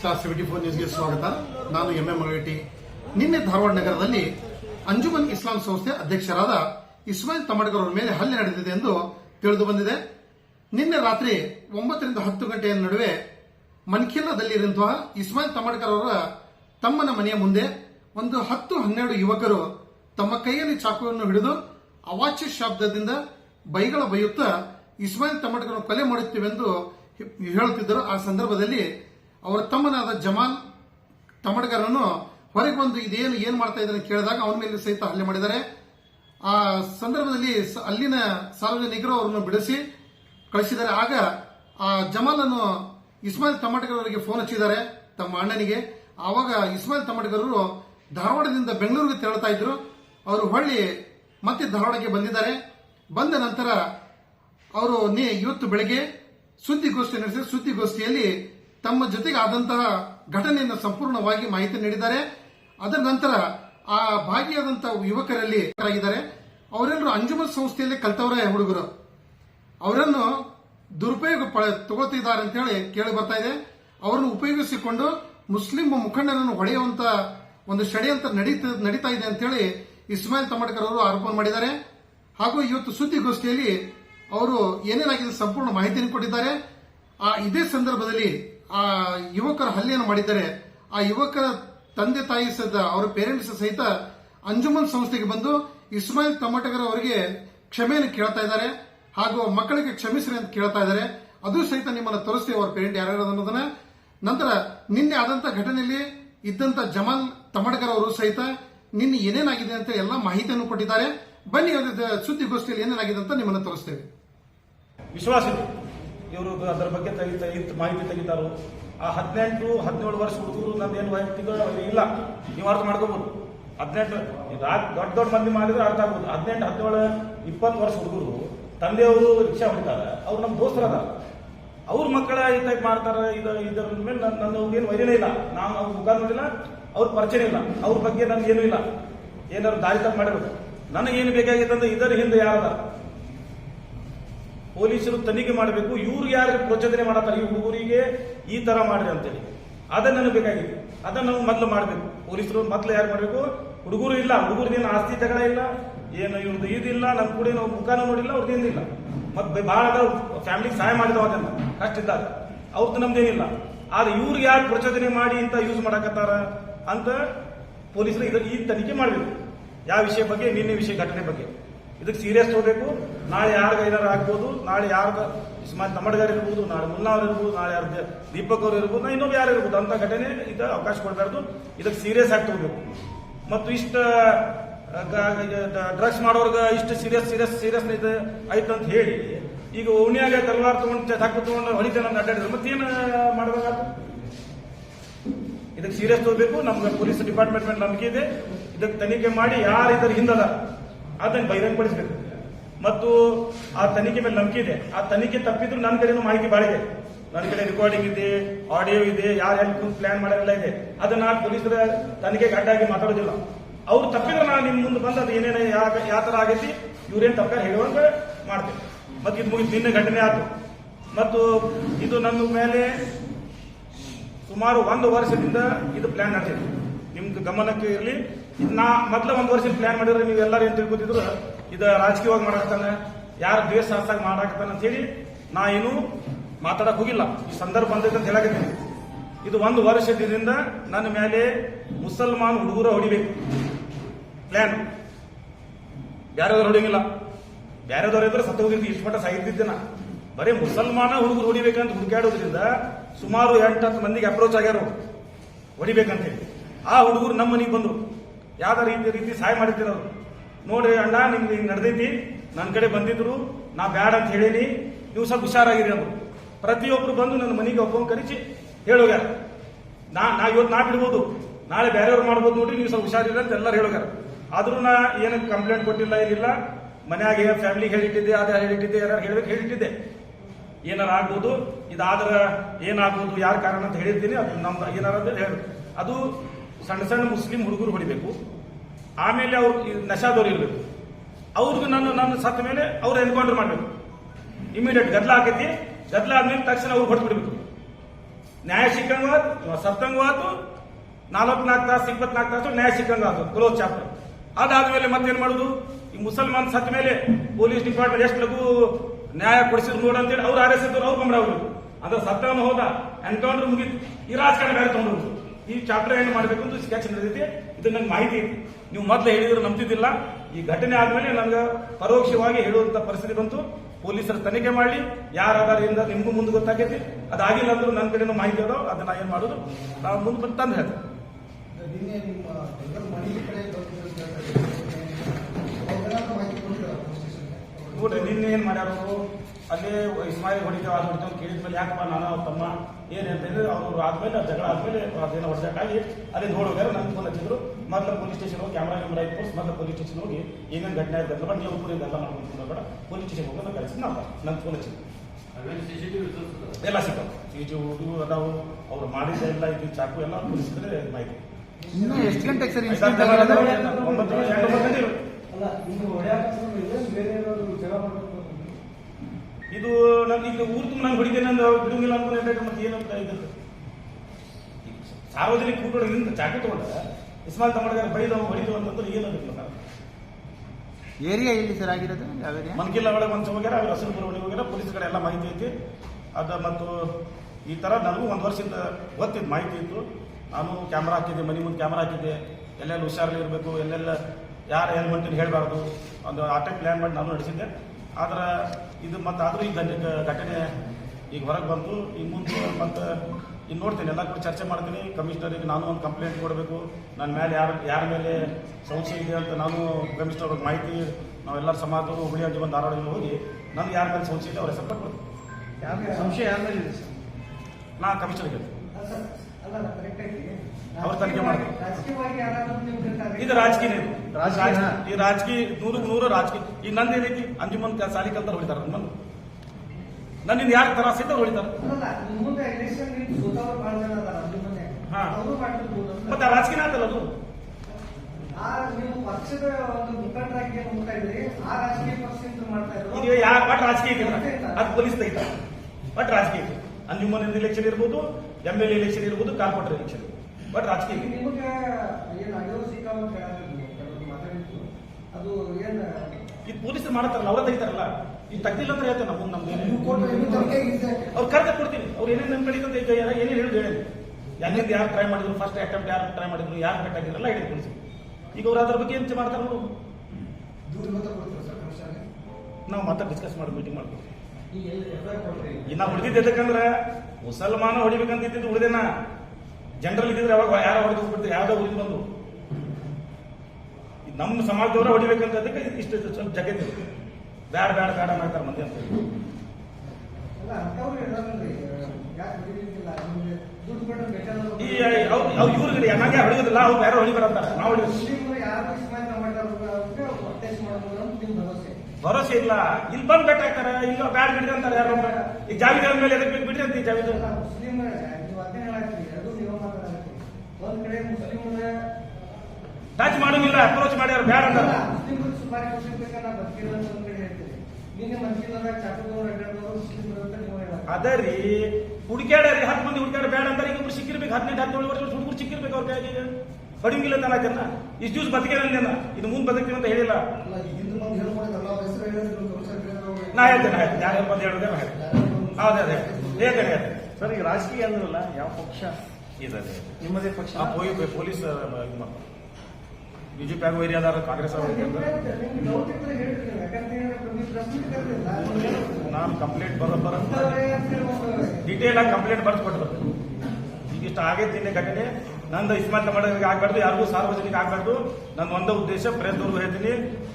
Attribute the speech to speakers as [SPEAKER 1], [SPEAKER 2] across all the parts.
[SPEAKER 1] Star seventy four ನ್ಯೂಸ್ಗೆ ಸ್ವಾಗತ. ನಾನು ಎಂ ಎಂ ನಿನ್ನೆ ಧಾರವಾಡ ನಗರದಲ್ಲಿ ಅಂಜುಮನ್ ಇಸ್ಲಾಂ ಸಂಸ್ಥೆ ಅಧ್ಯಕ್ಷರಾದ ಇಸ್ಮಾಯಿಲ್ ತಮಡ್ಗರ್ ಅವರ ಮೇಲೆ ಹಲ್ಲೆ ನಡೆದಿದೆ ಎಂದು ತಿಳಿದು ಬಂದಿದೆ. ನಿನ್ನೆ ರಾತ್ರಿ ಒಂಬತ್ತರಿಂದ ಹತ್ತು ಗಂಟೆಯ ನಡುವೆ ಮನ್ಖಿಲ್ಲಾದಲ್ಲಿರುವಂತಹ ಇಸ್ಮಾಯಿಲ್ ತಮಡ್ಕರ್ ಅವರ ತಮ್ಮನ ಮನೆಯ ಮುಂದೆ ಒಂದು ಹತ್ತು ಹನ್ನೆರಡು ಯುವಕರು ತಮ್ಮ ಕೈಯಲ್ಲಿ ಚಾಕುವನ್ನು ಹಿಡಿದು ಅವಾಚ್ಯ ಶಬ್ದದಿಂದ ಬೈಗಳ ಬೈಯುತ್ತಾ ಇಸ್ಮಾಯಿಲ್ ತಮಡ್ಕರ್ ಕೊಲೆ ಮಾಡುತ್ತೇವೆಂದು ಹೇಳುತ್ತಿದ್ದರು. ಆ ಸಂದರ್ಭದಲ್ಲಿ ಅವರ ತಮ್ಮನಾದ ಜಮಾನ್ ತಮಡ್ಗರನ್ನು ಹೊರಗೆ ಬಂದು ಇದೇನು ಏನ್ ಮಾಡ್ತಾ ಇದ್ದಾನೆ ಕೇಳಿದಾಗ ಅವನ ಮೇಲೆ ಸಹಿತ ಹಲ್ಲೆ ಮಾಡಿದ್ದಾರೆ. ಆ ಸಂದರ್ಭದಲ್ಲಿ ಅಲ್ಲಿನ ಸಾರ್ವಜನಿಕರು ಅವರನ್ನು ಬಿಡಿಸಿ ಕಳಿಸಿದ್ದಾರೆ. ಆಗ ಆ ಜಮಾಲನ್ನು ಇಸ್ಮಾಯಿಲ್ ತಮಟಗರ್ ಅವರಿಗೆ ಫೋನ್ ಹಚ್ಚಿದ್ದಾರೆ, ತಮ್ಮ ಅಣ್ಣನಿಗೆ. ಆವಾಗ ಇಸ್ಮಾಯಿಲ್ ತಮಟಗರ್ ಅವರು ಧಾರವಾಡದಿಂದ ಬೆಂಗಳೂರಿಗೆ ತೆರಳುತ್ತಾ ಇದ್ರು. ಅವರು ಹೊಳ್ಳಿ ಮತ್ತೆ ಧಾರವಾಡಕ್ಕೆ ಬಂದಿದ್ದಾರೆ. ಬಂದ ನಂತರ ಅವರು ಇವತ್ತು ಬೆಳಗ್ಗೆ ಸುದ್ದಿಗೋಷ್ಠಿ ನಡೆಸಿದ ಸುದ್ದಿಗೋಷ್ಠಿಯಲ್ಲಿ ತಮ್ಮ ಜೊತೆಗೆ ಆದಂತಹ ಘಟನೆಯನ್ನು ಸಂಪೂರ್ಣವಾಗಿ ಮಾಹಿತಿ ನೀಡಿದ್ದಾರೆ. ಅದರ ನಂತರ ಆ ಭಾಗಿಯಾದಂತಹ ಯುವಕರಲ್ಲಿ ಅವರೆಲ್ಲರೂ ಅಂಜುಮನ್ ಸಂಸ್ಥೆಯಲ್ಲಿ ಕಲ್ತವರ ಹುಡುಗರು. ಅವರನ್ನು ದುರುಪಯೋಗ ತಗೋತಿದ್ದಾರೆ ಅಂತ ಹೇಳಿ ಕೇಳಿ ಬರ್ತಾ ಇದೆ. ಅವರನ್ನು ಉಪಯೋಗಿಸಿಕೊಂಡು ಮುಸ್ಲಿಂ ಮುಖಂಡರನ್ನು ಹೊಡೆಯುವಂತ ಒಂದು ಷಡ್ಯಂತ್ರ ನಡೀತ ನಡೀತಾ ಇದೆ ಅಂತ ಹೇಳಿ ಇಸ್ಮಾಯಿಲ್ ತಮಡ್ಕರ್ ಅವರು ಆರೋಪ ಮಾಡಿದ್ದಾರೆ. ಹಾಗೂ ಇವತ್ತು ಸುದ್ದಿಗೋಷ್ಠಿಯಲ್ಲಿ ಅವರು ಏನೇನಾಗಿದೆ ಸಂಪೂರ್ಣ ಮಾಹಿತಿಯನ್ನು ಕೊಟ್ಟಿದ್ದಾರೆ. ಆ ಇದೇ ಸಂದರ್ಭದಲ್ಲಿ ಆ ಯುವಕರ ಹಲ್ಲೆಯನ್ನು ಮಾಡಿದ್ದಾರೆ ಆ ಯುವಕರ ತಂದೆ ತಾಯಿ ಸಹಿತ, ಅವರ ಪೇರೆಂಟ್ಸ್ ಸಹಿತ ಅಂಜುಮನ್ ಸಂಸ್ಥೆಗೆ ಬಂದು ಇಸ್ಮಾಯಿಲ್ ತಮಟಗರ್ ಅವರಿಗೆ ಕ್ಷಮೆಯನ್ನು ಕೇಳ್ತಾ ಇದ್ದಾರೆ ಹಾಗೂ ಮಕ್ಕಳಿಗೆ ಕ್ಷಮಿಸಿ ಅಂತ ಕೇಳ್ತಾ ಇದ್ದಾರೆ. ಅದು ಸಹಿತ ನಿಮ್ಮನ್ನು ತೋರಿಸ್ತೀವಿ ಅವರ ಪೇರೆಂಟ್ ಯಾರ್ಯಾರು ಅನ್ನೋದನ್ನ. ನಂತರ ನಿನ್ನೆ ಆದಂತ ಘಟನೆಯಲ್ಲಿ ಇದ್ದಂತ ಜಮಾಲ್ ತಮಟಗರ್ ಅವರು ಸಹಿತ ನಿನ್ನೆ ಏನೇನಾಗಿದೆ ಅಂತ ಎಲ್ಲ ಮಾಹಿತಿಯನ್ನು ಕೊಟ್ಟಿದ್ದಾರೆ. ಬನ್ನಿ ಸುದ್ದಿಗೋಷ್ಠಿಯಲ್ಲಿ ಏನೇನಾಗಿದೆ ಅಂತ ನಿಮ್ಮನ್ನು ತೋರಿಸ್ತೇವೆ.
[SPEAKER 2] ವಿಶ್ವಾಸ ಇವರು ಅದರ ಬಗ್ಗೆ ಮಾಹಿತಿ ತೆಗಿತಾರೋ? ಆ ಹದಿನೆಂಟು, ಹದಿನೇಳು ವರ್ಷ ಹುಡುಗರು ನಂದೇನು ವೈಯಕ್ತಿಕ ಇಲ್ಲ. ನೀವು ಅರ್ಥ ಮಾಡ್ಕೋಬಹುದು ಹದಿನೆಂಟು ದೊಡ್ಡ ದೊಡ್ಡ ಮಂದಿ ಮಾಡಿದ್ರೆ ಅರ್ಥ ಆಗ್ಬೋದು. ಹದಿನೆಂಟು, ಹದಿನೇಳು, ಇಪ್ಪತ್ತು ವರ್ಷ ಹುಡುಗರು ತಂದೆಯವರು ರಿಕ್ಷಾ ಹೊಡಿತಾರೆ. ಅವ್ರು ನಮ್ಮ ದೋಸ್ತರದ ಅವ್ರ ಮಕ್ಕಳ ಈ ಟೈಪ್ ಮಾಡ್ತಾರೆ. ಇದು ಇದರ ಮೇಲೆ ನನ್ನ ನನ್ನ ಏನು ವೈರ್ಯನೇ ಇಲ್ಲ. ನಾನು ಅವ್ರ ಮುಖ ನೋಡಿಲ್ಲ, ಅವ್ರ ಪರಿಚಯ ಇಲ್ಲ. ಅವ್ರ ಬಗ್ಗೆ ನನ್ಗೆ ಏನೂ ಇಲ್ಲ. ಏನಾದ್ರು ದಾರಿ ತಪ್ಪು ಮಾಡಿರೋದು ನನಗೇನು ಬೇಕಾಗಿತ್ತಂದ್ರೆ ಇದರ ಹಿಂದೆ ಯಾರದ ಪೊಲೀಸರು ತನಿಖೆ ಮಾಡಬೇಕು, ಇವ್ರು ಯಾರು ಪ್ರಚೋದನೆ ಮಾಡತ್ತಾರೆ ಈ ಹುಡುಗರಿಗೆ ಈ ತರ ಮಾಡ್ರಿ ಅಂತೇಳಿ. ಅದನ್ನ ನನಗೆ ಬೇಕಾಗಿತ್ತು ಅದನ್ನ ನಾವು ಮೊದಲು ಮಾಡಬೇಕು. ಪೊಲೀಸರು ಮೊದಲು ಯಾರು ಮಾಡಬೇಕು? ಹುಡುಗರು ಇಲ್ಲ. ಹುಡುಗರದೇನು ಆಸ್ತಿ ತಗಳ ಇಲ್ಲ. ಏನು ಇವ್ರದ್ದು ಇದಿಲ್ಲ ನಮ್ಮ ಕೂಡ ನಾವು ಮುಖಾನು ನೋಡಿಲ್ಲ ಅವ್ರದ್ದು ಏನಿಲ್ಲ ಮತ್ತೆ ಬಹಳ ಫ್ಯಾಮಿಲಿ ಸಹಾಯ ಮಾಡಿದವ ಅದನ್ನ. ಕಷ್ಟ ಇದ್ದಾಗ. ಅವ್ರದ್ದು ನಮ್ದೇನಿಲ್ಲ ಆದ್ರೆ ಇವ್ರು ಯಾರು ಪ್ರಚೋದನೆ ಮಾಡಿ ಅಂತ ಯೂಸ್ ಮಾಡಕತ್ತಾರ ಅಂತ ಪೊಲೀಸರು ಇದ್ರ ಈ ತನಿಖೆ ಮಾಡಬೇಕು. ಯಾವ ವಿಷಯ ಬಗ್ಗೆ, ನಿನ್ನೆ ವಿಷಯ ಘಟನೆ ಬಗ್ಗೆ. ಇದಕ್ಕೆ ಸೀರಿಯಸ್ ತಗೋಬೇಕು ನಾಳೆ ಯಾರಿಗ ಐದಾರು ಆಗ್ಬೋದು, ನಾಳೆ ಯಾರು ಇಸ್ಮಾನ್ ತಮ್ಮಡ್ಗಾರ್ ಇರ್ಬೋದು, ನಾಳೆ ಮುಲ್ಲಾ ಅವ್ರು ಇರ್ಬೋದು, ನಾಳೆ ಯಾರು ದೀಪಕ್ ಅವ್ರು ಇರ್ಬೋದು ನಾ ಇನ್ನೊಬ್ಬ ಯಾರು ಇರ್ಬೋದು, ಅಂತ ಘಟನೆ ಇದು ಅವಕಾಶ ಕೊಡಬಾರ್ದು. ಇದಕ್ಕೆ ಸೀರಿಯಸ್ ಆಗಿ ತಗೋಬೇಕು. ಮತ್ತು ಇಷ್ಟ ಡ್ರಗ್ಸ್ ಮಾಡೋರ್ಗೆ ಇಷ್ಟು ಸೀರಿಯಸ್ ಸೀರಿಯಸ್ ಸೀರಿಯಸ್ ಇದು ಆಯ್ತು ಅಂತ ಹೇಳಿ, ಈಗ ಓಣಿಯಾಗ ತಲವಾರ್ ತಗೊಂಡು ಚಾಕು ತಗೊಂಡು ಹೊಡಿತೇನೆ ಅಂತ ಅಡ್ಡಾಡಿದ್ರು. ಮತ್ತೇನು ಮಾಡಬೇಕಾಗ್ತದೆ ಇದಕ್ಕೆ ಸೀರಿಯಸ್ ತಗೋಬೇಕು. ನಮ್ಗೆ ಪೊಲೀಸ್ ಡಿಪಾರ್ಟ್ಮೆಂಟ್ ಮೇಲೆ ನಂಬಿಕೆ ಇದೆ. ಇದಕ್ಕೆ ತನಿಖೆ ಮಾಡಿ ಯಾರು ಇದರ ಹಿಂದದ? ಅದನ್ನು ಬಹಿರಂಗಪಡಿಸಬೇಕು. ಮತ್ತು ಆ ತನಿಖೆ ಮೇಲೆ ನಂಬಿಕೆ ಇದೆ. ಆ ತನಿಖೆ ತಪ್ಪಿದ್ರು ನನ್ನ ಕಡೆನೂ ಮಾಹಿತಿ ಬಾಳಿದೆ ನನ್ನ ಕಡೆ ರೆಕಾರ್ಡಿಂಗ್ ಇದೆ ಆಡಿಯೋ ಇದೆ, ಯಾರು ಹೆಲ್ಪ್ ಪ್ಲಾನ್ ಮಾಡಿರಲ್ಲ ಇದೆ. ಅದನ್ನ ನಾನು ಪೊಲೀಸರ ತನಿಖೆ ಅಡ್ಡಾಗಿ ಮಾತಾಡೋದಿಲ್ಲ. ಅವ್ರು ತಪ್ಪಿದ್ರೆ ನಾನು ನಿಮ್ ಮುಂದೆ ಬಂದು ಅದು ಏನೇನು ಯಾವ ತರ ಆಗೈತಿ, ಇವ್ರೇನ್ ತಪ್ಪ ಹೇಳುವಂತ ಮಾಡ್ತೇವೆ ಮತ್ತೆ ಇದು ಮುಗಿದು ನಿನ್ನೆ ಘಟನೆ ಆಯ್ತು ಮತ್ತು ಇದು ನನ್ನ ಮೇಲೆ ಸುಮಾರು ಒಂದು ವರ್ಷದಿಂದ ಇದು ಪ್ಲಾನ್ ನಡೆದಿದೆ. ನಿಮ್ದು ಗಮನಕ್ಕೆ ಇರಲಿ. ನಾ ಮೊದಲ ಒಂದು ವರ್ಷ ಪ್ಲಾನ್ ಮಾಡಿದ್ರೆ ನೀವು ಎಲ್ಲರೂ ಏನ್ ತಿಳ್ಕೊತಿದ್ರು? ಇದು ರಾಜಕೀಯವಾಗಿ ಮಾಡಾಕ್ತಾನೆ ಯಾರು ದ್ವೇಷ ಹಾಸಾಗಿ ಮಾಡಾಕ್ತಾನೆ ಅಂತ ಹೇಳಿ ನಾ ಏನು ಮಾತಾಡಕ್ ಹೋಗಿಲ್ಲ. ಈ ಸಂದರ್ಭ ಅಂತ ಹೇಳಕತ್ತೀನಿ. ಇದು ಒಂದು ವರ್ಷದಿಂದ ನನ್ನ ಮೇಲೆ ಮುಸಲ್ಮಾನ್ ಹುಡುಗರ ಹೊಡಿಬೇಕು. ಪ್ಲಾನ್ ಬೇರೆದವ್ರು ಹೊಡಿಯಂಗಿಲ್ಲ ಬೇರೆದವ್ರು ಇದ್ರೆ ಸತ್ತು ಹೋಗಿದ್ದು ಇಷ್ಟು ಮಟ್ಟ ನಾ. ಬರೀ ಮುಸಲ್ಮಾನ ಹುಡುಗರು ಹೊಡಿಬೇಕಂತ ಹುಡುಕಾಡೋದ್ರಿಂದ ಸುಮಾರು ಎಂಟು ಹತ್ತು ಮಂದಿಗೆ ಅಪ್ರೋಚ್ ಆಗ್ಯಾರ. ಹೊಡಿಬೇಕಂತೇಳಿ ಆ ಹುಡುಗರು ನಮ್ಮ ಮನೆಗೆ ಬಂದ್ರು. ಯಾವ್ದಾರ ರೀತಿ ರೀತಿ ಸಹಾಯ ಮಾಡಿರ್ತಿರೋರು ನೋಡ್ರಿ ಅಣ್ಣ ನಿಮ್ಗೆ ಹಿಂಗ್ ನಡೆದೈತಿ. ನನ್ನ ಕಡೆ ಬಂದಿದ್ರು, ನಾ ಬ್ಯಾಡ ಅಂತ ಹೇಳೀನಿ. ನೀವು ಸ್ವಲ್ಪ ಹುಷಾರಾಗಿರಿ ಅಂದ್ರು. ಪ್ರತಿಯೊಬ್ರು ಬಂದು ನನ್ನ ಮನೆಗೆ ಒಬ್ಬ ಕರಿಸಿ ಹೇಳೋಗ್ಯಾರ ನಾ ನಾ ಇವತ್ತು ನಾ ಬಿಡ್ಬೋದು. ನಾಳೆ ಬೇರೆಯವ್ರು ಮಾಡ್ಬೋದು ನೋಡ್ರಿ ನೀವು ಸ್ವಲ್ಪ ಹುಷಾರಿಲ್ಲ ಅಂತ ಎಲ್ಲರೂ ಹೇಳೋಗ್ಯಾರ ಆದ್ರೂ ನಾ ಏನು ಕಂಪ್ಲೇಂಟ್ ಕೊಟ್ಟಿಲ್ಲ, ಏನಿಲ್ಲ. ಮನ್ಯಾಗ ಫ್ಯಾಮಿಲಿಗೆ ಹೇಳಿಟ್ಟಿದ್ದೆ, ಅದ ಹೇಳಿಟ್ಟಿದ್ದೆ ಯಾರು ಹೇಳ್ಬೇಕು ಹೇಳಿಟ್ಟಿದ್ದೆ. ಏನಾರ ಆಗ್ಬೋದು, ಇದಾದ್ರ ಏನಾಗ್ಬೋದು, ಯಾರ ಕಾರಣ ಅಂತ ಹೇಳಿರ್ತೀನಿ. ಅದು ನಮ್ಮ, ಏನಾರ ಅಂತ ಹೇಳಿ. ಅದು ಸಣ್ಣ ಸಣ್ಣ ಮುಸ್ಲಿಂ ಹುಡುಗರು ಹೊಡಿಬೇಕು. ಆಮೇಲೆ ಅವ್ರು ನಶಾದವ್ರು ಇರಬೇಕು. ಅವ್ರಿಗೆ ನಾನು ನನ್ನ ಸತ್ತ ಮೇಲೆ ಅವ್ರು ಎನ್ಕೌಂಟರ್ ಮಾಡಬೇಕು. ಇಮಿಡಿಯೇಟ್ ಗದ್ಲ ಆಕೈತಿ. ಗದ್ಲ ಆದ್ಮೇಲೆ ತಕ್ಷಣ ಅವ್ರು ಹೊಡೆದು ನ್ಯಾಯ ಸಿಕ್ಕಂಗ ಸತ್ತಂಗೂ ಆಯ್ತು ನಾಲ್ಕು ತಾಸು, ಇಪ್ಪತ್ನಾಲ್ಕು ತಾಸು ನ್ಯಾಯ ಸಿಕ್ಕಂಗ ಕ್ಲೋಸ್ ಚಾಪ್ಟರ್ ಅದಾದ್ಮೇಲೆ ಮತ್ತೇನ್ ಮಾಡುದು? ಈ ಮುಸಲ್ಮಾನ್ ಸತ್ತ ಮೇಲೆ ಪೊಲೀಸ್ ಡಿಪಾರ್ಟ್ಮೆಂಟ್ ಎಷ್ಟು ಲಘು ನ್ಯಾಯ ಕೊಡಿಸಿದ್ರು ನೋಡು ಅಂತೇಳಿ ಅವ್ರು ಆರ್ ಎಸ್ ಅವ್ರು ಗಮನ ಹೋಗ್ಬೇಕು ಅಂದ್ರೆ ಸತ್ತವನು ಹೋದ ಎನ್ಕೌಂಟರ್ ಮುಗಿತು. ಈ ರಾಜಕಾರಣ ಬೇರೆ ಈ ಚಾಪ್ಟರ್ ಏನು ಮಾಡಬೇಕು ಅಂತ ಸ್ಕೆಚ್ ನಡೆದೈತಿ ಇದು ನಂಗೆ ಮಾಹಿತಿ ಐತಿ. ನೀವು ಮೊದಲು ಹೇಳಿದ್ರು ನಂಬ್ತಿದ್ದಿಲ್ಲ. ಈ ಘಟನೆ ಆದ್ಮೇಲೆ ನನಗೆ ಪರೋಕ್ಷವಾಗಿ ಹೇಳುವಂತ ಪರಿಸ್ಥಿತಿ ಬಂತು. ಪೊಲೀಸರು ತನಿಖೆ ಮಾಡಿ ಯಾರ ಆಧಾರದಿಂದ ನಿಮಗೂ ಮುಂದೆ ಗೊತ್ತಾಗೈತಿ. ಅದಾಗಿಲ್ಲ ಅಂದ್ರೂ ನನ್ನ ಕಡೆನೂ ಮಾಹಿತಿ ಅದಾವ. ಅದನ್ನ ಏನು ಮಾಡೋದು? ನಾವು ಮುಂದೆ ಬಂದು ತಂದು ಹೇಳ್ತೇವೆ. ನೋಡ್ರಿ ನಿನ್ನೆ ಏನ್ ಮಾಡ್ಯಾರ ಅಲ್ಲೇ ಇಸ್ಮಾಯಿಲ್ ಹೊಡಿತೇವೆ ಅದು ಹೊಡಿತೇವೆ ಕೇಳಿದ್ಮೇಲೆ ಯಾಕಪ್ಪ ನಾನು ಅವ್ರ ತಮ್ಮ ಏನಂತಂದ್ರೆ ಅವರು ಆದ್ಮೇಲೆ ಆ ಜಗಳ ಆದ್ಮೇಲೆ ಅದೇನೋ ಹೊಡೆದಾಗಿ ಅಲ್ಲಿಂದ ಹೋಗೋಗ್ಯಾರ ನನ್ಗೆ ಫೋನ್ ಹಚ್ಚಿದ್ರು ಮೊದಲು ಪೊಲೀಸ್ ಸ್ಟೇಷನ್ ಹೋಗಿ ಕ್ಯಾಮ್ರಾ ಕ್ಯಾಮ್ರಾ ಇಟ್ಕೊಂಡು ಮೊದಲು ಪೊಲೀಸ್ ಸ್ಟೇಷನ್ ಹೋಗಿ ಏನೇನು ಘಟನೆ ಆಯ್ತು ಅಂತ ನೀವು ಕೂಡ ಇದೆಲ್ಲ ಮಾಡ್ಕೊಂಡು ಬೇಡ ಪೊಲೀಸ್ ಸ್ಟೇಷನ್ ಹೋಗಿ ನಾನು ಕಳಿಸಿ ನಾವು ನನ್ನ ಫೋನ್ ಹಚ್ಚಿದ್ರು ಎಲ್ಲ ಸಿಗ್ತಾವ ಈಜು ಇದು ಅದಾವು ಅವ್ರು ಮಾಡಿದ್ದೆ ಎಲ್ಲ ಇದು ಚಾಕು ಎಲ್ಲ ಪೊಲೀಸ್ ಮಾಹಿತಿ.
[SPEAKER 3] ಇನ್ನು ಎಷ್ಟು ಗಂಟೆಗೆ ಸರ್?
[SPEAKER 2] ಒಂಬತ್ತು ಗಂಟೆ
[SPEAKER 4] ಅಲ್ಲ ಹೊಡೆಯಾಕ ಇದೆ ಬೇರೆ ಏನಾದ್ರು ಜಗಳ ಮಾಡ್ಬೇಕು
[SPEAKER 2] ಇದು ನಾನು ಈಗ ಊರು ತುಂಬ ನಾನು ಹೊಡಿತೇನೆ ಅಂದ್ರೆ ಬಿಡುಂಗಿಲ್ಲ ಹೇಳ್ಬೇಕು ಮತ್ತೆ ಏನಂತ ಇದು ಸಾರ್ವಜನಿಕ ಕೂಟಗಳಿಂದ ಚಾಕು ತಗೊಂಡ ಇಸ್ಮಾಲ್ ತಮ್ಮಡ್ಗಾರ ಬೈದು ಹೊಡಿತು ಅಂತಂದ್ರೆ ಏನಂತ ಸರ್
[SPEAKER 3] ಏರಿಯಾ ಎಲ್ಲಿ ಸರ್ ಆಗಿರೋದು?
[SPEAKER 2] ಮನ್ಕಿಲ್ಲ ಒಳಗೆ ಒಂದು ಹೋಗ್ಯಾರ ಅವ್ರ ಹಸಿರು ಬರವಣಿಗೆ ಹೋಗ್ಯಾರ ಪೊಲೀಸ್ ಕಡೆ ಎಲ್ಲ ಮಾಹಿತಿ ಐತಿ. ಅದ ಮತ್ತು ಈ ತರ ನನಗೂ ಒಂದು ವರ್ಷದಿಂದ ಗೊತ್ತಿದ್ದು ಮಾಹಿತಿ ಇತ್ತು. ನಾನು ಕ್ಯಾಮ್ರಾ ಹಾಕಿದ್ದೆ ಮನೆ ಮುಂದೆ ಕ್ಯಾಮ್ರಾ ಹಾಕಿದ್ದೆ. ಎಲ್ಲೆಲ್ಲಿ ಹುಷಾರಲ್ಲಿ ಇರಬೇಕು ಎಲ್ಲೆಲ್ಲ ಯಾರು ಹೊಂಟಿನ ಹೇಳಬಾರ್ದು. ಒಂದು ಆಟಕ್ಕೆ ಪ್ಲ್ಯಾನ್ ಮಾಡಿ ನಾನು ನಡೆಸಿದ್ದೆ. ಆದ್ರೆ ಇದು ಮತ್ತೆ ಆದರೂ ಈ ಘಟನೆ ಘಟನೆ ಈಗ ಹೊರಗೆ ಬಂತು. ಈಗ ಮುಂದೆ ಮತ್ತೆ ಇನ್ನು ನೋಡ್ತೀನಿ ಎಲ್ಲ ಕೂಡ ಚರ್ಚೆ ಮಾಡ್ತೀನಿ. ಕಮಿಷನರಿಗೆ ನಾನು ಒಂದು ಕಂಪ್ಲೇಂಟ್ ಕೊಡಬೇಕು. ನನ್ನ ಮೇಲೆ ಯಾರು ಯಾರ ಮೇಲೆ ಸಂಶಯ ಇದೆ ಅಂತ ನಾನು ಕಮಿಷನರ್ ಅವ್ರಿಗೆ ಮಾಹಿತಿ ನಾವೆಲ್ಲರ ಸಮಾಜದವರು ಹುಳಿ ಅಂಜು ಬಂದು ಧಾರವಾಡದಲ್ಲಿ ಹೋಗಿ ನನಗೆ ಯಾರ ಮೇಲೆ ಸಂಶಯ ಇದೆ ಅವ್ರ ಹೆಸರು ಕೊಡ್ತೀನಿ
[SPEAKER 4] ಯಾರಿಗೆ ಸಂಶಯ ಯಾರ ಮೇಲೆ ಇದೆ ಸರ್?
[SPEAKER 2] ನಾ ಕಮಿಷನರ್ಗೆ
[SPEAKER 4] ಅಲ್ಲ
[SPEAKER 2] ಅವ್ರು ತನಿಖೆ
[SPEAKER 4] ಗೊತ್ತಾದ್ರೆ-
[SPEAKER 2] ಇದು ರಾಜಕೀಯ. ಈ ರಾಜಕೀಯ ನೂರಕ್ಕೆ ನೂರು ರಾಜಕೀಯ. ಈಗ ನಂದು ಏನೈತಿ ಅಂಜುಮನ್ ಸಾಲಿ ಕಲ್ತಾರ ಹೊಡಿತಾರ ನನ್ನ ನನ್ನಿಂದ ಯಾರು ತರ ಸಿದ್ಧ ಹೊಡಿತಾರ.
[SPEAKER 4] ಮುಂದೆ ಎಲೆಕ್ಷನ್ ನಿಂತು ಸೋತವ್ರು ಬಹಳ ಜನ ಅದಾರ
[SPEAKER 2] ಹಾ.
[SPEAKER 4] ಅವರು ಮಾಡಿರ್ಬೋದು ಅಂತ.
[SPEAKER 2] ಮತ್ತೆ ಆ ರಾಜಕೀಯ ಆತಲ್ಲ ಅದು?
[SPEAKER 4] ಆ ನೀವು ಪಕ್ಷದ ಒಂದು ಮುಖಂಡರಾಗಿ ಏನು ಹೋಗ್ತಾ ಇದ್ರಿ? ಆ ರಾಜಕೀಯ
[SPEAKER 2] ಅದು ಪೊಲೀಸ್ ತೆಗಿತ ಬಟ್ ರಾಜಕೀಯ ಐತಿ ಅಂಜುಮನ್ ಎಲೆಕ್ಷನ್ ಇರ್ಬೋದು ಎಂ ಎಲ್ ಎಲೆಕ್ಷನ್ ಇರ್ಬೋದು ಕಾರ್ಪೊರೇಟರ್ ಎಲೆಕ್ಷನ್ ಬಟ್ ರಾಜಕೀಯ.
[SPEAKER 4] ನಿಮಗೆ ಏನು ಮಾತಾಡಿದ್ರು. ಅದು ಏನು
[SPEAKER 2] ಈ ಪೊಲೀಸರು ಮಾಡ್ತಾರಲ್ಲ ಅವರ ತೆಗಿತಾರಲ್ಲ ಈಗ ತಗ್ದಿಲ್ಲ ನಮ್ಗೆ
[SPEAKER 4] ಕೊಟ್ಟು ಇನ್ನೂ ತನಿಖೆಗೆ ಇದೆ.
[SPEAKER 2] ಅವ್ರು ಕರೆದ ಕೊಡ್ತೀನಿ. ಅವ್ರು ಏನೇನು ನಮ್ಮ ಕಡೆ ಈಗ ಏನೇನು ಹೇಳಿದ್ರು ಹೇಳಿ. ಯಾಕೆಂದ್ರೆ ಯಾರು ಟ್ರೈ ಮಾಡಿದ್ರು ಫಸ್ಟ್ ಅಟೆಂಪ್ಟ್ ಯಾರು ಟ್ರೈ ಮಾಡಿದ್ರು ಯಾರು ಬೇಕಾಗಿರಲ್ಲ ಹೇಳಿ ಪೊಲೀಸ್ ಈಗ ಅವ್ರು ಅದ್ರ ಬಗ್ಗೆ ಏನು ಮಾಡ್ತಾರೆ
[SPEAKER 4] ಅವರು?
[SPEAKER 2] ನಾವು ಮತ್ತೆ ಡಿಸ್ಕಸ್ ಮಾಡಿ ಮೀಟಿಂಗ್
[SPEAKER 4] ಕೊಡ್ರಿ
[SPEAKER 2] ಇನ್ನ ಉಳಿದಿದ್ದು ಎದಕ್ಕಂದ್ರೆ ಮುಸಲ್ಮಾನ ಹೊಡಿಬೇಕಂತ ಇದ್ದಿದ್ದು ಉಳಿದೇನ? ಜನರಲ್ ಇದ್ದಿದ್ರೆ ಅವಾಗ ಯಾರೋ ಹೊಡೆದು ಬಿಡ್ತಾರೆ ಯಾವ್ದೋ ಊರಿಂದ ಬಂದು. ನಮ್ಮ ಸಮಾಜದವರ ಹೊಡಿಬೇಕಂತ ಅದಕ್ಕೆ ಇಷ್ಟು ಸ್ವಲ್ಪ ಜಗತ್ತು ಬ್ಯಾಡ ಬ್ಯಾಡ ಬ್ಯಾಡ ಮಾಡ್ತಾರೆ ಮಂದಿ ಅಂತ ಈ ಅವ್ರು ಇವ್ರಿಗೆ ನನಗೆ ಹೊಡಿಯೋದಿಲ್ಲ ಅವ್ರು ಬೇರೆ ಹೊಡಿಬಾರ ಅಂತಾರೆ ನಾವು ಭರೋಸೆ ಇಲ್ಲ ಇಲ್ಲಿ. ಬಂದು ಬೆಟ್ಟ ಹಾಕ್ತಾರೆ ಇಲ್ಲ ಬ್ಯಾಡ್ ಬಿಡ್ರಿ ಅಂತಾರೆ ಯಾರು ಈ ಜಾವಿಗಳ ಮೇಲೆ ಎದಕ್ಕೆ ಬಿಡ್ರಿ ಅಂತ ಈ ಜಾವಿದ
[SPEAKER 4] ಅಲ್ಲ, ಮುಸ್ಲಿಮ್ ನೀವು ಅದನ್ನೇ ಹೇಳತ್ತೀರಿ ಅದು ನೀವು ಮಾತಾಡತ್ತೀರಿ ಒಂದ್ ಕಡೆ ಮುಸ್ಲಿಮರ
[SPEAKER 2] ಟಚ್ ಮಾಡೋಂಗಿಲ್ಲ ಅಪ್ರೋಚ್ ಮಾಡ್ಯಾರ ಬೇಡ ಅಂತಾರ
[SPEAKER 4] ಮುಸ್ಲಿಮರು ಅಂತ ಒಂದ್ ಕಡೆ ಹೇಳ್ತೀರಿ ನೀನೇ ಚಾಟದವ್ರು ಮುಸ್ಲಿಮರು ಅಂತ ನೀವು
[SPEAKER 2] ಅದೇ ರೀ ಹುಡುಕ್ಯಾಡ್ರಿ ಹತ್ತು ಮಂದಿ ಹುಡುಕ್ಯಾಡ ಬೇಡ ಅಂತಾರೆ ಈಗ ಒಬ್ರು ಸಿಕ್ಕಿರ್ಬೇಕು ಹದಿನೆಂಟು ಹದಿನೇಳು ವರ್ಷ ಹುಡುಗರು ಸಿಕ್ಕಿರ್ಬೇಕು ಅವ್ರ ಕೈಗೆ ಹೊಡಿಂಗಿಲ್ಲ ಅಂತ ಹಾಕನ್ನ ಇಷ್ಟು ದಿವಸ ಇದು ಮುಂದೆ ಬದುಕಿನ ಅಂತ ಹೇಳಿಲ್ಲ. ನಾ ಹೇಳ್ತೇನೆ ಆಯ್ತು ಯಾರು ಬಂದು ಹೇಳಿದೆ ನಾ ಹೇಳ್ತೇನೆ. ಹೌದೇ ಅದೇ ಹೇಳ್ತೇನೆ. ಹೇಳ್ತೇನೆ
[SPEAKER 3] ಸರ್ ಈಗ ರಾಜಕೀಯ ಅಂದ್ರಲ್ಲ ಯಾವ ಪಕ್ಷ?
[SPEAKER 2] ಇದೆ
[SPEAKER 3] ನಿಮ್ಮದೇ ಪಕ್ಷ?
[SPEAKER 2] ಆ ಪೊಯ್ ಪೊಲೀಸ್ ಇದು ಮಾಡ್ತಾರೆ ಬಿಜೆಪಿ ಆಗೋ ಕಾಂಗ್ರೆಸ್
[SPEAKER 4] ಹೇಳ್ರಿ ನೀವು ಯಾಕಂದ್ರೆ ನೀವು ಪ್ರಶ್ನೆ ಕರೆದಿಲ್ಲ
[SPEAKER 2] ನಾನು ಕಂಪ್ಲೇಂಟ್ ಬರೋಬ್ಬರ ಡೀಟೇಲ್ ಆಗಿ ಕಂಪ್ಲೇಂಟ್ ಬರ್ದು ಕೊಟ್ಟು ಬರ್ತೀನಿ ಆಗೈತಿ ಇಷ್ಟ ಆಗೈತೆ ಘಟನೆ. ನಂದು ಇಸ್ಮಾಲ್ ಮಾಡೋದಕ್ಕೆ ಆಗಬಾರ್ದು, ಯಾರಿಗೂ ಸಾರ್ವಜನಿಕ ಆಗಬಾರ್ದು. ನನ್ನ ಒಂದೇ ಉದ್ದೇಶ ಪ್ರಯತ್ನವ್ರಿಗೂ ಹೇಳ್ತೀನಿ.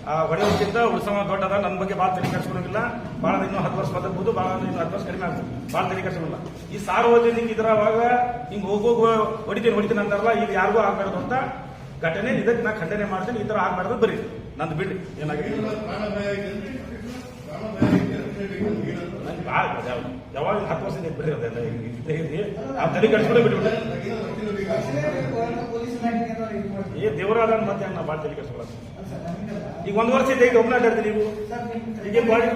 [SPEAKER 2] ಆ ಹೊಡೆಯೋಕ್ಕಿಂತ ಉತ್ಸವ ದೊಡ್ಡದ ನನ್ನ ಬಗ್ಗೆ ಭಾಳ ತಲೆ ಕೆಡಿಸ್ಕೊಳಂಗಿಲ್ಲ ಭಾಳ ಇನ್ನೂ ಹತ್ತು ವರ್ಷ ಬದಕ್ಬೋದು, ಭಾಳ ಇನ್ನೂ ಹತ್ತು ವರ್ಷ ಕಡಿಮೆ ಆಗ್ಬೋದು. ಭಾಳ ತಲೆ ಕೆಡಿಸ್ಕೊಳ್ಳಲ್ಲ ಈ ಸಾರ್ವಜನಿಕ ಇದ್ರವಾಗ ಹಿಂಗೆ ಹೋಗೋಗ ಹೊಡಿತೀನಿ ಹೊಡಿತೀನಿ ಅಂತಾರಲ್ಲ, ಈಗ ಯಾರಿಗೂ ಆಗಬಾರ್ದು ಅಂತ ಘಟನೆ, ಇದಕ್ಕೆ ನಾ ಖಂಡನೆ ಮಾಡ್ತೀನಿ. ಈ ಥರ ಆಗಬಾರ್ದು ಬರೀ ನಂದು ಬಿಡಿ ಏನಾಗಿದೆ? ಯಾವಾಗ ಹತ್ತು ವರ್ಷ ಬಿಡ್ರಿ ಆ ತಲೆ ಕಟ್ಸ್ಕೊಂಡೇ ಬಿಟ್ಬಿಟ್ಟೆ ಏ ದೇವರಾದ ಮತ್ತೆ ನಾ ಭಾಳ ತಲೆ ಕೆಡಿಸ್ಕೊಳ್ಳೋದು. ಈಗ ಒಂದು ವರ್ಷ ಇದೆ ಈಗ ಒಬ್ಬನ ನೀವು? ಈಗ ಬಾಡಿ-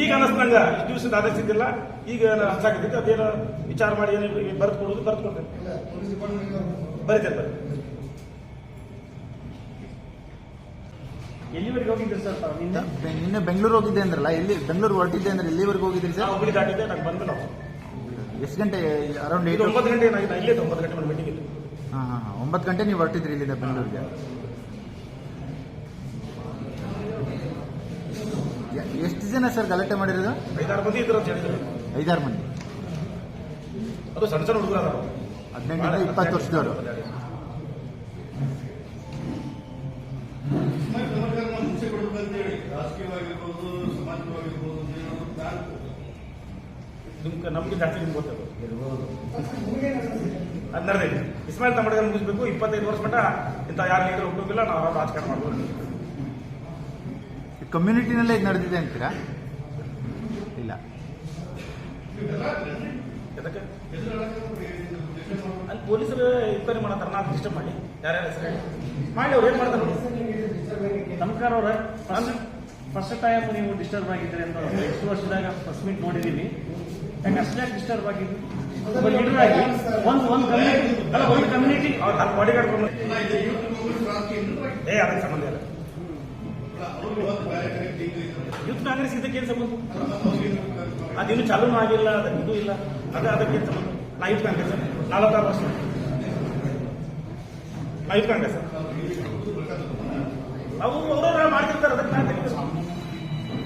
[SPEAKER 2] ಈಗ ಅನ್ನಿಸ್ದಂಗ ಇಷ್ಟು ದಿವಸದ ಆದೇಶ ಇದ್ದಿಲ್ಲ ಈಗ ಅನ್ಸಾಕತ್ತೈತಿ ಅದೇನೋ ವಿಚಾರ ಮಾಡಿ ಏನು ಬರ್ದು ಕೊಡೋದು ಬರ್ದು ಕೊಡ್ತೇನೆ. ಬರೀತೇನೆ ಬರೀ
[SPEAKER 5] ಎಲ್ಲಿವರೆಗೆ ಹೋಗಿದ್ದೀರಿ ಸರ್ ತಾವು ನಿನ್ನೆ
[SPEAKER 3] ನಿನ್ನೆ ಬೆಂಗಳೂರು ಹೋಗಿದ್ದೆ ಅಂದ್ರಲ್ಲ ಎಲ್ಲಿ ಬೆಂಗಳೂರು ಹೊರಟಿದ್ದೆ ಅಂದ್ರೆ ಎಲ್ಲಿವರೆಗೆ ಹೋಗಿದ್ರಿ ಸರ್?
[SPEAKER 2] ಹುಬ್ಳಿ ದಾಟಿದ್ದೆ ನಾನು ಬಂದು ನಾವು
[SPEAKER 3] ಎಷ್ಟು ಗಂಟೆ ಅರೌಂಡ್ ಏಟ್
[SPEAKER 2] ಒಂಬತ್ತು ಗಂಟೆ ಏನಾಗಿದೆ ಇಲ್ಲೇ ಒಂಬತ್ತು ಗಂಟೆ ಮಾಡಿ ಮೀಟಿಂಗ್ ಇತ್ತು.
[SPEAKER 3] ಹಾಂ ಹಾಂ ಹಾಂ. ಒಂಬತ್ತು ಗಂಟೆ ನೀವು ಹೊರಟಿದ್ರಿ ಇಲ್ಲಿಂದ ಬೆಂಗಳೂರಿಗೆ. ಯ- ಎಷ್ಟು ಜನ ಸರ್ ಗಲಾಟೆ ಮಾಡಿರೋದು?
[SPEAKER 2] ಐದಾರು ಮಂದಿ ಇದ್ರು ಅಂತ ಹೇಳಿದ್ರು.
[SPEAKER 3] ಐದಾರು ಮಂದಿ.
[SPEAKER 2] ಅದು ಸಣ್ಣ ಸಣ್ಣ ಹುಡುಗರು
[SPEAKER 3] ಹದಿನೆಂಟರಿಂದ ಇಪ್ಪತ್ತು ವರ್ಷದವರು.
[SPEAKER 2] ನಿಮ್ಗೆ ನಮ್ಗೆ ಜಾಸ್ತಿ ನಿಮ್ಗೆ ಗೊತ್ತದು ಅದು. ನಡೆದಿದೆ ಇಸ್ಮಾಯಿಲ್ ತಮ್ಮಡಿಗೆ ಮುಗಿಸ್ಬೇಕು ಇಪ್ಪತ್ತೈದು ವರ್ಷ ಮಟ್ಟ ಇಂಥ ಯಾರು ಲೀಡರ್ ಹುಟ್ಟೋಗಿಲ್ಲ ನಾವು ರಾಜಕಾರಣ ಮಾಡ್ಬೋದು.
[SPEAKER 3] ಕಮ್ಯುನಿಟಿನಲ್ಲೇ ಇದು ನಡೆದಿದೆ ಅಂತೀರಾ? ಇಲ್ಲ.
[SPEAKER 2] ಅಲ್ಲಿ ಪೊಲೀಸರು ಇನ್ಕ್ವೈರಿ ಮಾಡತ್ತಾರ ನಾ ಡಿಸ್ಟರ್ಬ್ ಮಾಡಿ. ಯಾರ್ಯಾರ ಹೆಸರು. ಮಾಡಿ ಅವ್ರು ಏನು ಮಾಡ್ತಾರೆ.
[SPEAKER 5] ನಮಸ್ಕಾರ ಅವ್ರ. ಫಸ್ಟ್ ಟೈಮ್ ನೀವು ಡಿಸ್ಟರ್ಬ್ ಆಗಿದ್ರೆ ಅಂತ ಎಷ್ಟು ವರ್ಷದಾಗ ಫಸ್ಟ್ ಮೀಟ್ ನೋಡಿದೀವಿ ಯಾಕೆ ಅಷ್ಟೇ ಆಗಿದ್ವಿ ಒಬ್ಬ ಒಂದು ಕಮ್ಯುನಿಟಿ
[SPEAKER 2] ಅದಕ್ಕೆ ಸಂಬಂಧ ಇಲ್ಲ. ಯೂತ್ ಕಾಂಗ್ರೆಸ್ ಇದಕ್ಕೆ ಏನು ಸಂಬಂಧ? ಅದಿನ್ನು ಚಾಲೂ ಆಗಿಲ್ಲ, ಅದಕ್ಕೆ ಇದು ಇಲ್ಲ. ಅದೇ, ಅದಕ್ಕೆ ಏನು ಸಂಬಂಧ? ನಾ ಯೂತ್ ಕಾಂಗ್ರೆಸ್ ನಲವತ್ತಾರು ವರ್ಷ. ನಾ ಯೂತ್ ಕಾಂಗ್ರೆಸ್ ಅವು ಅವರು ಮಾಡ್ತಿರ್ತಾರೆ, ಅದಕ್ಕೆ.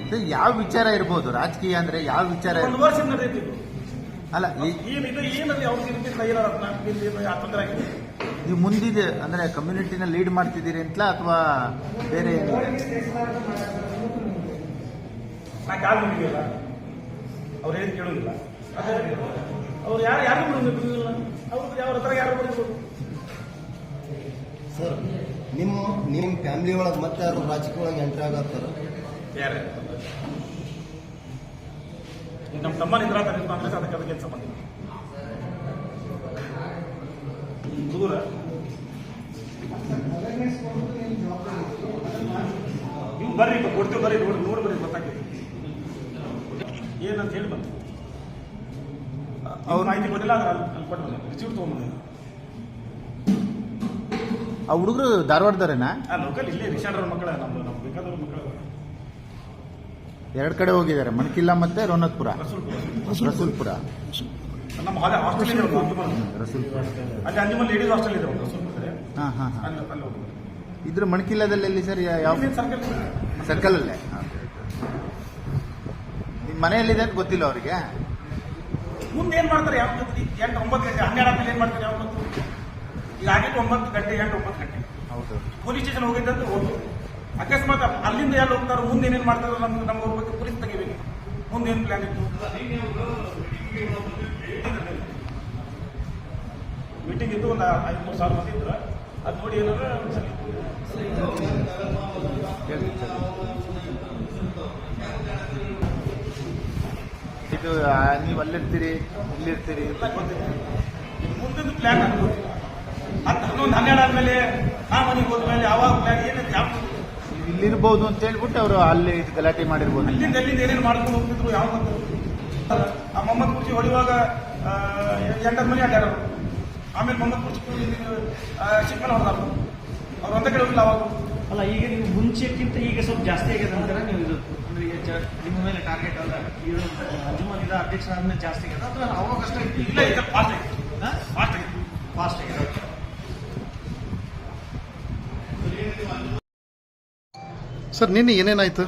[SPEAKER 3] ಇದು ಯಾವ ವಿಚಾರ ಇರ್ಬೋದು? ರಾಜಕೀಯ ಅಂದ್ರೆ ಯಾವ ವಿಚಾರ
[SPEAKER 2] ಒಂದು ವರ್ಷ ನಡೆದಿತ್ತು
[SPEAKER 3] ಅಲ್ಲ ಈ-
[SPEAKER 2] ಏನು ಇರ್ತಿಲ್ಲ ಇಲ್ಲ ರತ್ನ? ತೊಂದರೆ ಆಗಿದೆ
[SPEAKER 3] ನೀವು ಮುಂದಿದೆ ಅಂದ್ರೆ ಕಮ್ಯುನಿಟಿನ ಲೀಡ್ ಮಾಡ್ತಿದ್ದೀರಿ ಅಂತಲಾ ಅಥವಾ ಬೇರೆ ಏನಿದೆ?
[SPEAKER 2] ನಾ ಕಾಲ್ ಅವ್ರು ಏನು ಕೇಳೋದಿಲ್ಲ. ಅವ್ರು. ಯಾರು ಯಾರು ಬಿಡೋದಿಲ್ಲ ಅವ್ರು ಯಾವ ಹತ್ರ ಯಾರು ಬಿಡೋದು?
[SPEAKER 6] ಸರ್ ನಿಮ್ಮ ನಿಮ್ಮ ಫ್ಯಾಮಿಲಿ ಒಳಗೆ ಮತ್ತೆ ಯಾರು ರಾಜಕೀಯ ಒಳಗೆ ಎಂಟ್ರಿ ಆಗತ್ತಾರ
[SPEAKER 2] ಯಾರೇ? ನಮ್ಮ ತಮ್ಮ ನಿಂದ್ರಾತ ಅಂದ್ರೆ ಅದಕ್ಕೆ ಅದಕ್ಕೆ ಸಂಬಂಧ. ದೂರ. ನೀವು ಬರ್ರಿ ಕೊಡ್ತೀವಿ ಬರ್ರಿ ನೋಡಿ ನೋಡಿ ಬರ್ರಿ ಗೊತ್ತಾಗ್ತದೆ. ಏನಂತ ಹೇಳಿ ಬಂತು ಅವ್ರು ಮಾಹಿತಿ ಕೊಟ್ಟಿಲ್ಲ ಆದ್ರೆ ಅಲ್ಲಿ ಅಲ್ಲಿ ಕೊಟ್ಟು ಬಂದೆ ರಿಸೀವ್ ತೊಗೊಂಬಂದೆ
[SPEAKER 3] ಆ ಹುಡುಗರು ಧಾರವಾಡದವ್ರೇನಾ?
[SPEAKER 2] ಆ ಲೋಕಲ್ ಇಲ್ಲೇ ರಿಕ್ಷಾಡ್ರ ಮಕ್ಕಳ ನಮ್ಮ ನಮ್ಮ ಬೇಕಾದವ್ರ ಮಕ್ಕಳು
[SPEAKER 3] ಎರಡ್ ಕಡೆ ಹೋಗಿದ್ದಾರೆ. ಮಣಕಿಲ್ಲ ಮತ್ತೆ ರೋನತ್ಪುರ.
[SPEAKER 2] ರಸೂಲ್ಪುರ. ನಮ್ಮ ಹಾಗೆ ಹಾಸ್ಟೆಲ್ ಒಂದು.
[SPEAKER 3] ರಸೂಲ್ಪುರ.
[SPEAKER 2] ಅಲ್ಲಿ ಅಂಜುಮನ್ ಲೇಡೀಸ್ ಹಾಸ್ಟೆಲ್ ಇದೆ ಒಂದು ರಸೂಲ್ಪುರ.
[SPEAKER 3] ಹಾ ಹಾ
[SPEAKER 2] ಅಲ್ಲಿ ಅಲ್ಲಿ
[SPEAKER 3] ಇದ್ರ ಮಣಕಿಲ್ಲದಲ್ಲಿ ಎಲ್ಲಿ ಸರ್ ಯಾವ
[SPEAKER 2] ಸರ್ಕಲ್
[SPEAKER 3] ಸರ್ಕಲ್ ಅಲ್ಲೇ. ನಿಮ್ ಮನೆಯಲ್ಲಿದೆ ಅಂತ ಗೊತ್ತಿಲ್ಲ ಅವರಿಗೆ.
[SPEAKER 2] ಮುಂದೆ ಏನ್ ಮಾಡ್ತಾರೆ ಯಾವ ಗೊತ್ತಿ ಎಂಟು ಒಂಬತ್ತು ಗಂಟೆ ಹನ್ನೆರಡು ಆದ್ಮೇಲೆ ಏನು ಮಾಡ್ತಾರೆ ಯಾವ ಗೊತ್ತು? ಈಗ ಆಗಿತ್ತು ಒಂಬತ್ತು ಗಂಟೆ ಎಂಟು ಒಂಬತ್ತು ಗಂಟೆ.
[SPEAKER 3] ಹೌದು.
[SPEAKER 2] ಪೊಲೀಸ್ ಸ್ಟೇಷನ್ ಹೋಗಿದ್ದಂತ ಹೋದ್ರು. ಅಕಸ್ಮಾತ್ ಅಲ್ಲಿಂದ ಎಲ್ಲ ಹೋಗ್ತಾರೆ ಮುಂದೆ ಏನೇನ್ ಮಾಡ್ತಾರೆ ನಮ್ಗೆ ನಮ್ಗೆ ಪೊಲೀಸ್ ತೆಗಿಬೇಕು ಮುಂದೇನು ಪ್ಲಾನ್ ಇತ್ತು? ಮೀಟಿಂಗ್ ಇತ್ತು ಒಂದು ಐದು ಮೂರು ಸಾವಿರ ಮಂದಿ ಇದ್ರೆ. ಅದು ನೋಡಿ
[SPEAKER 3] ಏನಾರ. ಇದು ನೀವು ಅಲ್ಲಿರ್ತೀರಿ ಇಲ್ಲಿರ್ತೀರಿ
[SPEAKER 2] ಮುಂದಿನ ಪ್ಲಾನ್ ಅಂತ ಹತ್ತು ಹನ್ನೊಂದು ಹನ್ನೆರಡು ಆದ್ಮೇಲೆ ಆ ಮನೆಗೆ ಹೋದ್ಮೇಲೆ ಯಾವಾಗ ಪ್ಲಾನ್ ಏನಂತ ಯಾವ
[SPEAKER 3] ಇಲ್ಲಿರ್ಬೋದು ಅಂತ ಹೇಳ್ಬಿಟ್ಟು ಅವರು ಅಲ್ಲಿ ಇದು ಗಲಾಟೆ ಮಾಡಿರ್ಬೋದು.
[SPEAKER 2] ಇಲ್ಲಿಂದ ಎಲ್ಲಿಂದ ಏನೇನು ಮಾಡ್ಕೊಂಡು ಹೋಗ್ತಿದ್ರು ಯಾವ ಆ ಮೊಹಮ್ಮದ್ ಕುರ್ಚಿ ಹೊಡೆಯುವಾಗ ಎಂಟರ್ ಮನೆ ಅಡ್ಡಾಡೋರು ಆಮೇಲೆ ಮೊಹಮ್ಮದ್ ಕುರ್ಚಿ ಚಿಕ್ಕಮನೆ ಹೊಡೆದಾರು. ಅವ್ರು ಒಂದೇ ಕಡೆ ಹೋಗಿಲ್ಲ ಅವಾಗ.
[SPEAKER 5] ಅಲ್ಲ ಈಗ ನೀವು ಮುಂಚೆಕ್ಕಿಂತ ಈಗ ಸ್ವಲ್ಪ ಜಾಸ್ತಿ ಆಗಿದೆ ಅಂತಾರೆ ನೀವು ಇದು ಅಂದ್ರೆ ನಿಮ್ಮ ಮೇಲೆ ಟಾರ್ಗೆಟ್ ಅಲ್ಲ. ಇದು ಅಂಜುಮನ್ ಇದ ಅಧ್ಯಕ್ಷ ಆದ್ಮೇಲೆ ಜಾಸ್ತಿ ಆಗಿದೆ ಅಥವಾ ಅವಾಗ ಅಷ್ಟೇ
[SPEAKER 2] ಇಲ್ಲ ಈಗ ಫಾಸ್ಟ್ ಆಗಿದೆ ಫಾಸ್ಟ್ ಆಗಿದೆ.
[SPEAKER 5] ಫಾಸ್ಟ್ ಆಗಿದೆ.
[SPEAKER 1] ಸರ್ ನಿನ್ನೆ ಏನೇನಾಯ್ತು?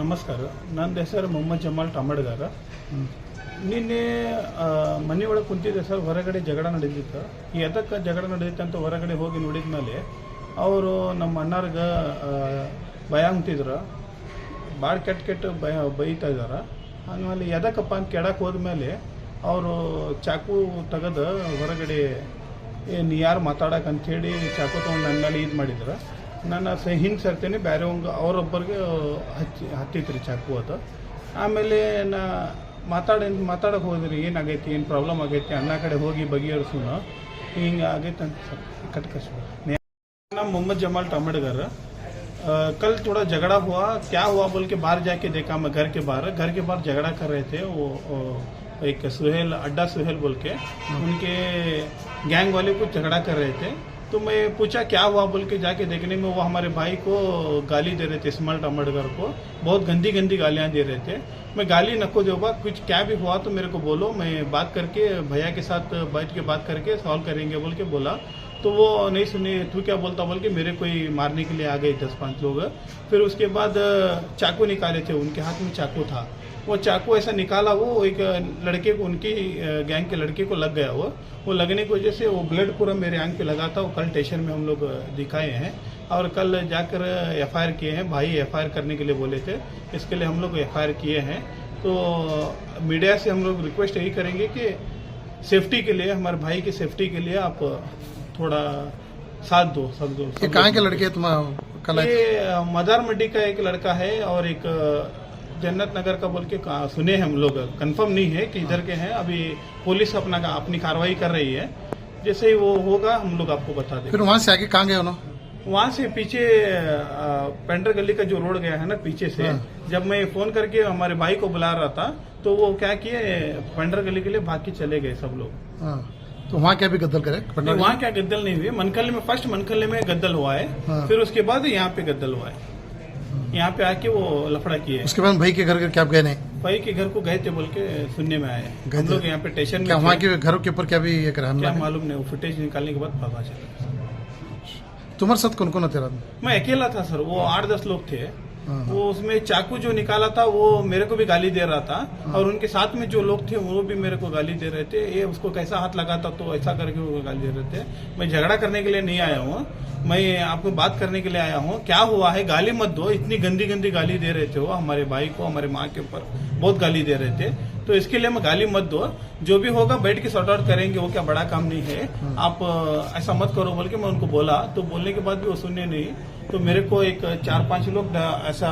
[SPEAKER 7] ನಮಸ್ಕಾರ. ನನ್ನ ಹೆಸರು ಮೊಹಮ್ಮದ್ ಜಮಾಲ್ ಟಮಡ್ಗಾರ ನಿನ್ನೆ ಮನೆ ಒಳಗೆ ಕುಂತಿದ್ದೆ ಸರ್ ಹೊರಗಡೆ ಜಗಳ ನಡೆದಿತ್ತು. ಎದಕ್ಕೆ ಜಗಳ ನಡೆದಿತ್ತು ಅಂತ ಹೊರಗಡೆ ಹೋಗಿ ನೋಡಿದ ಮೇಲೆ ಅವರು ನಮ್ಮ ಅಣ್ಣಾರ್ಗ ಭಯ ಅಂತಿದ್ರು ಭಾಳ ಕೆಟ್ಟ ಕೆಟ್ಟ ಭಯ ಬೈತಾ ಇದ್ದಾರೆ ಆಮೇಲೆ ಎದಕ್ಕಪ್ಪ ಅಂತ ಕೆಡಕ್ಕೆ ಹೋದ್ಮೇಲೆ ಅವರು ಚಾಕು ತೆಗೆದು ಹೊರಗಡೆ ಏನು ಯಾರು ಮಾತಾಡಕ್ಕೆ ಅಂಥೇಳಿ ಚಾಕು ತೊಗೊಂಡು ನನ್ನ ಮೇಲೆ ಇದು ಮಾಡಿದ್ರು. ನಾನು ಸ ಹಿಂಗೆ ಸರ್ತೀನಿ ಬೇರೆ ಒಂದು ಅವರೊಬ್ಬರಿಗೆ ಹಚ್ಚಿ ಹತ್ತಿತ್ತು ರೀ ಚಾಕು ಅದು ಆಮೇಲೆ ನಾ ಮಾತಾಡಿ ಮಾತಾಡಕ್ಕೆ ಹೋದ್ರಿ ಏನಾಗೈತಿ ಏನು ಪ್ರಾಬ್ಲಮ್ ಆಗೈತಿ ಅಣ್ಣ ಕಡೆ ಹೋಗಿ ಬಗೆಹರಿಸೋಣ ಹಿಂಗೆ ಆಗೈತೆ ಅಂತ ಕಟ್ ಕಷ್ಟ ನಮ್ಮ ಮೊಹಮ್ಮದ್ ಜಮಾಲ್ ಟಮಡ್ಗಾರ अ, कल थोड़ा झगड़ा हुआ क्या हुआ बोल के बाहर जाके देखा मैं घर के बाहर घर के बाहर झगड़ा कर रहे थे वो, वो एक सुहेल अड्डा सुहेल बोल के उनके गैंग वाले कुछ झगड़ा कर रहे थे तो मैं पूछा, क्या हुआ? बोल के जाके देखने में वो हमारे भाई को गाली दे रहे थे स्मल अंबेडकर को। बहुत गंदी गंदी गालियाँ दे रहे थे। मैं गाली नको दूँगा कुछ क्या भी हुआ तो मेरे को बोलो। मैं बात करके, भैया के साथ बैठ के बात करके सॉल्व करेंगे बोल के बोला। तो वो नहीं सुने, तू क्या बोलता? बोल के मेरे कोई मारने के लिए आ गए दस पाँच लोग। फिर उसके बाद चाकू निकाले थे, उनके हाथ में चाकू था। वो चाकू ऐसा निकाला वो एक लड़के को उनकी गैंग के लड़के को लग गया वो वो लगने की वजह से वो ब्लड पूरा मेरे आँख पे लगा था वो कल स्टेशन में हम लोग दिखाए हैं। और कल जाकर एफआईआर किए हैं भाई एफआईआर करने के लिए बोले थे इसके लिए हम लोग एफआईआर किए हैं। तो मीडिया से हम लोग रिक्वेस्ट यही करेंगे कि सेफ्टी के लिए हमारे भाई की सेफ्टी के लिए आप थोड़ा साथ दो सब दो
[SPEAKER 1] कहाँ के लड़के तुम कल
[SPEAKER 7] ये मदार मड्डी का एक लड़का है और एक जन्नत नगर का बोल के सुने हम लोग। कंफर्म नहीं है कि इधर के हैं। अभी पुलिस अपना का, अपनी कार्रवाई कर रही है। जैसे ही वो होगा हम लोग आपको बता देंगे।
[SPEAKER 1] फिर वहाँ से आगे कहाँ गए
[SPEAKER 7] वहाँ से पीछे पेंडर गली का जो रोड गया है ना पीछे से
[SPEAKER 1] हाँ।
[SPEAKER 7] जब मैं फ़ोन करके हमारे भाई को बुला रहा था तो वो क्या किए पेंडर गली के लिए भाग के चले गए सब लोग।
[SPEAKER 1] हाँ। तो वहाँ क्या भी गद्दल करे?
[SPEAKER 7] वहाँ क्या गद्दल नहीं हुई। मनकल्ले में फ़र्स्ट मनकल्ले में गद्दल हुआ है।
[SPEAKER 1] हाँ।
[SPEAKER 7] फिर उसके बाद यहाँ पे गद्दल हुआ है। यहाँ पे आके वो लफड़ा किए
[SPEAKER 1] उसके बाद भाई के घर के क्या गए नहीं?
[SPEAKER 7] भाई के घर को गए थे बोल के सुनने में आए। हम लोग यहाँ पे स्टेशन में
[SPEAKER 1] वहाँ के घरों के ऊपर क्या भी ये करा
[SPEAKER 7] क्या मालूम नहीं वो फुटेज निकालने के बाद चला।
[SPEAKER 1] तुम्हारे साथ कौन कौन तेरा
[SPEAKER 7] मैं? अकेला था सर वो आठ दस लोग थे। वो उसमें चाकू जो निकाला था वो मेरे को भी गाली दे रहा था।
[SPEAKER 1] हाँ।
[SPEAKER 7] और उनके साथ में जो लोग थे वो भी मेरे को गाली दे रहे थे। ये उसको कैसा हाथ लगा था तो ऐसा करके वो गाली दे रहे थे। मैं झगड़ा करने के लिए नहीं आया हूँ। मैं आपको बात करने के लिए आया हूँ। क्या हुआ है? गाली मत दो। इतनी गंदी गंदी गाली दे रहे थे वो हमारे भाई को हमारे माँ के ऊपर। बहुत गाली दे रहे थे। तो इसके लिए मैं गाली मत दो। जो भी होगा बैठ के सॉर्ट आउट करेंगे। वो क्या बड़ा काम नहीं है। आप ऐसा मत करो बोल के मैं उनको बोला। तो बोलने के बाद भी वो सुनने नहीं। तो मेरे को एक चार पाँच लोग ऐसा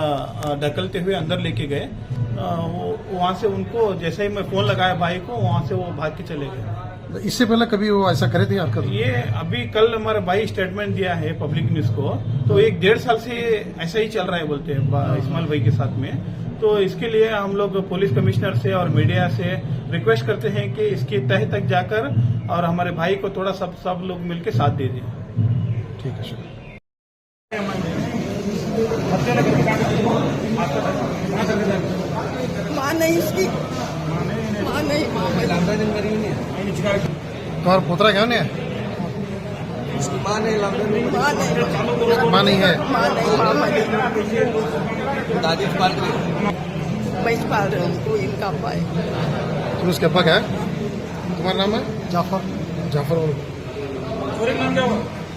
[SPEAKER 7] ढकलते हुए अंदर लेके गए। वो वहाँ से उनको जैसे ही मैं फ़ोन लगाया भाई को वहाँ से वो भाग के चले गए।
[SPEAKER 1] इससे पहले कभी वो ऐसा करे थे हरकत
[SPEAKER 7] ये अभी कल हमारे भाई स्टेटमेंट दिया है पब्लिक न्यूज़ को। तो एक डेढ़ साल से ऐसा ही चल रहा है बोलते हैं इस्माइल भाई के साथ में। तो इसके लिए हम लोग पुलिस कमिश्नर से और मीडिया से रिक्वेस्ट करते हैं कि इसकी तह तक जाकर और हमारे भाई को थोड़ा सब सब लोग मिलकर साथ दे दें।
[SPEAKER 1] ठीक है शुक्रिया।
[SPEAKER 8] माँ नहीं इसकी माँ नहीं माँ नहीं।
[SPEAKER 1] तुम्हारा पोतरा क्या नहीं है।
[SPEAKER 8] माँ नहीं
[SPEAKER 1] माँ नहीं। है
[SPEAKER 8] नहीं माँ मरी मैं पाल रही हूँ तो इनका पाए।
[SPEAKER 1] तुम उसके अब्बा क्या है? तुम्हारा नाम है? जाफ़र। जाफ़र बोलो।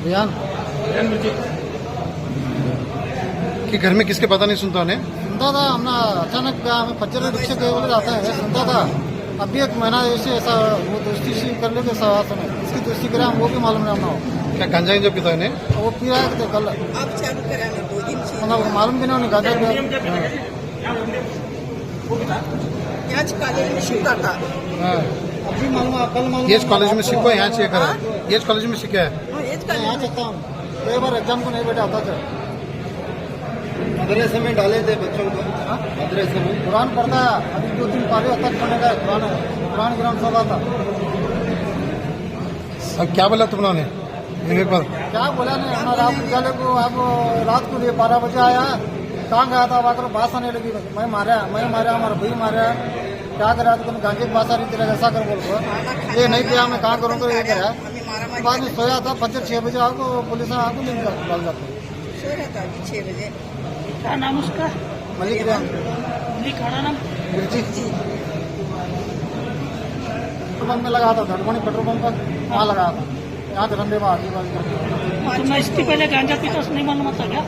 [SPEAKER 4] रियान।
[SPEAKER 1] कि घर में किसके पता नहीं सुनता उन्हें?
[SPEAKER 4] सुनता था हमने अचानक क्या हमें पच्चर रिक्शे गए बोले जाता है सुनता था। अभी एक महीना ऐसे ऐसा वो दोस्ती सी कर लेते सवा समय। इसकी दोस्ती करे हम वो भी मालूम नहीं हमने
[SPEAKER 1] क्या गांजा जो पीता है
[SPEAKER 4] वो पी रहा थे कल।
[SPEAKER 8] अब चालू कराने दो दिन से।
[SPEAKER 4] मतलब मालूम भी नहीं उन्हें गाजा पिया
[SPEAKER 8] यहाँ कॉलेज में शिकता था।
[SPEAKER 1] हाँ।
[SPEAKER 4] अभी मालूम है, कल मालूम
[SPEAKER 1] ये कॉलेज में सीखो यहाँ से करा ये कॉलेज में सीखा। है
[SPEAKER 8] हाँ,
[SPEAKER 4] यहाँ चलता हूँ। कई बार एग्ज़ाम को नहीं बैठा आता था।
[SPEAKER 6] मदरसे में डाले थे बच्चों को। मदरसे में।
[SPEAKER 4] कुरान पढ़ता है अभी दो दिन पहले तक पढ़ने का कुरान कुरान ग्राम आता
[SPEAKER 1] अब क्या बोला तुमने उन्हें एक बार
[SPEAKER 4] क्या बोला नहीं हमारा आप विद्यालय को आप रात को लिए बारह बजे आया कहाँ गया था आकर बात आने लगी मैं मारा मैं मारा हमारा भाई मारा। क्या करा तो गांजे की बात आ रही तेरा ऐसा कर बोल को ये नहीं किया मैं कहाँ करूँगा ये करा बाद में सोया था बच्चे छह बजे आपको पुलिस ने आपको जा- डाल जाते
[SPEAKER 8] छह बजे।
[SPEAKER 5] क्या नाम उसका?
[SPEAKER 4] मलिक रियान
[SPEAKER 5] लिखाना नाम?
[SPEAKER 4] मिर्ची पेट्रोल पंप में लगा था धड़मनी पेट्रोल पंप पर वहाँ लगा था। यहाँ धरंदे में आगे
[SPEAKER 5] इसके पहले गांजा पीता नहीं मालूम था क्या?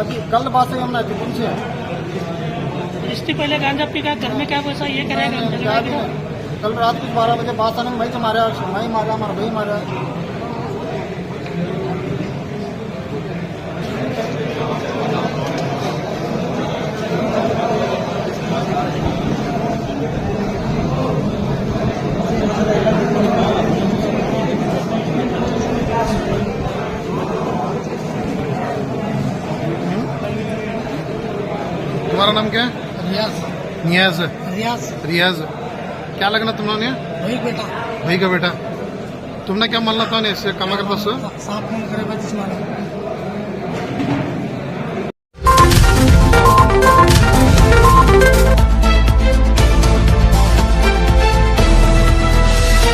[SPEAKER 4] अभी कल बात से हमने अभी पूछे
[SPEAKER 5] इसके पहले गांजा पी का घर में क्या वैसा ये करेगा?
[SPEAKER 4] कल रात को बारह बजे बात आने में भाई तो मारा मैं मारा हमारा भाई मारा।
[SPEAKER 1] नियाज।
[SPEAKER 4] रियाज।
[SPEAKER 1] क्या लगना तुम
[SPEAKER 4] लोग ने भाई बेटा।
[SPEAKER 1] भाई का बेटा। तुमने क्या मानना था ने कमा
[SPEAKER 4] कर पास